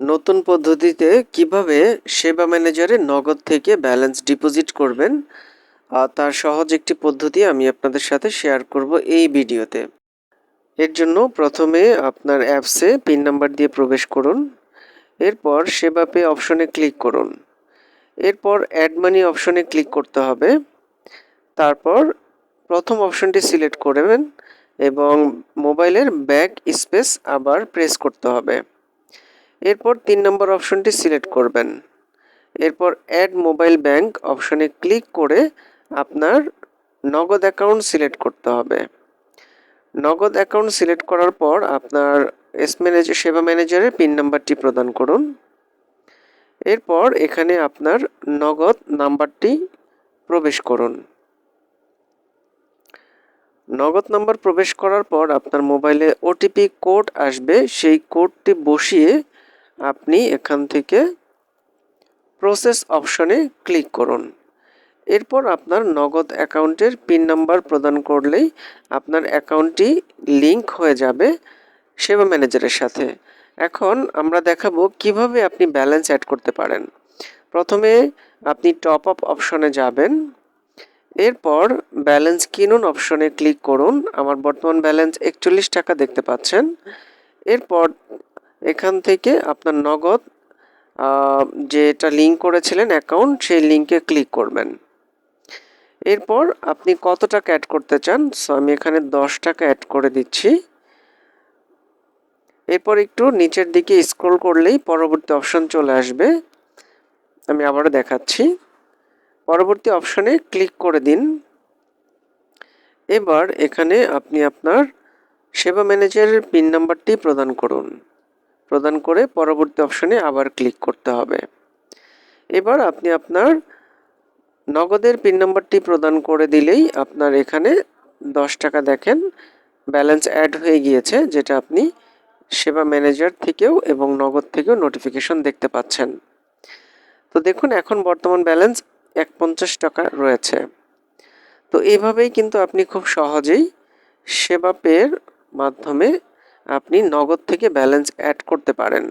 নতুন পদ্ধতিতে কীভাবে সেবা ম্যানেজারে নগদ থেকে ব্যালেন্স ডিপোজিট করবেন তার সহজ একটি পদ্ধতি আমি আপনাদের সাথে শেয়ার করব এই ভিডিওতে। এর জন্য প্রথমে আপনার অ্যাপসে পিন নাম্বার দিয়ে প্রবেশ করুন, এরপর সেবা পে অপশনে ক্লিক করুন। এরপর অ্যাড মানি অপশনে ক্লিক করতে হবে। তারপর প্রথম অপশনটি সিলেক্ট করবেন এবং মোবাইলের ব্যাক স্পেস আবার প্রেস করতে হবে। এরপর তিন নম্বর অপশনটি সিলেক্ট করবেন। এরপর অ্যাড মোবাইল ব্যাংক অপশনে ক্লিক করে আপনার নগদ অ্যাকাউন্ট সিলেক্ট করতে হবে। নগদ অ্যাকাউন্ট সিলেক্ট করার পর আপনার এস ম্যানেজার সেবা ম্যানেজারের পিন নাম্বারটি প্রদান করুন। এরপর এখানে আপনার নগদ নাম্বারটি প্রবেশ করুন। নগদ নাম্বার প্রবেশ করার পর আপনার মোবাইলে ওটিপি কোড আসবে। সেই কোডটি বসিয়ে আপনি এখান থেকে প্রসেস অপশনে ক্লিক করুন। এরপর আপনার নগদ অ্যাকাউন্টের পিন নাম্বার প্রদান করলেই আপনার অ্যাকাউন্টটি লিংক হয়ে যাবে সেবা ম্যানেজারের সাথে। এখন আমরা দেখাবো কীভাবে আপনি ব্যালেন্স অ্যাড করতে পারেন। প্রথমে আপনি টপ আপ অপশনে যাবেন। এরপর ব্যালেন্স কিনুন অপশনে ক্লিক করুন। আমার বর্তমান ব্যালেন্স একচল্লিশ টাকা দেখতে পাচ্ছেন। এরপর এখান থেকে আপনার নগদ যেটা লিঙ্ক করেছিলেন অ্যাকাউন্ট সেই লিঙ্কে ক্লিক করবেন। এরপর আপনি কত টাকা অ্যাড করতে চান? সো আমি এখানে দশ টাকা অ্যাড করে দিচ্ছি। এরপর একটু নিচের দিকে স্ক্রল করলেই পরবর্তী অপশন চলে আসবে। আমি আবারও দেখাচ্ছি। পরবর্তী অপশনে ক্লিক করে দিন। এবার এখানে আপনি আপনার সেবা ম্যানেজারের পিন নাম্বারটি প্রদান করুন। প্রদান করে পরবর্তী অপশনে আবার ক্লিক করতে হবে। এবার আপনি আপনার নগদের পিন নাম্বারটি প্রদান করে দিলেই আপনার এখানে দশ টাকা দেখেন ব্যালেন্স অ্যাড হয়ে গিয়েছে, যেটা আপনি সেবা ম্যানেজার থেকেও এবং নগদ থেকেও নোটিফিকেশন দেখতে পাচ্ছেন। তো দেখুন, এখন বর্তমান ব্যালেন্স এক পঞ্চাশ টাকা রয়েছে। তো এইভাবেই কিন্তু আপনি খুব সহজেই সেবা পের মাধ্যমে আপনি নগদ থেকে ব্যালেন্স অ্যাড করতে পারেন।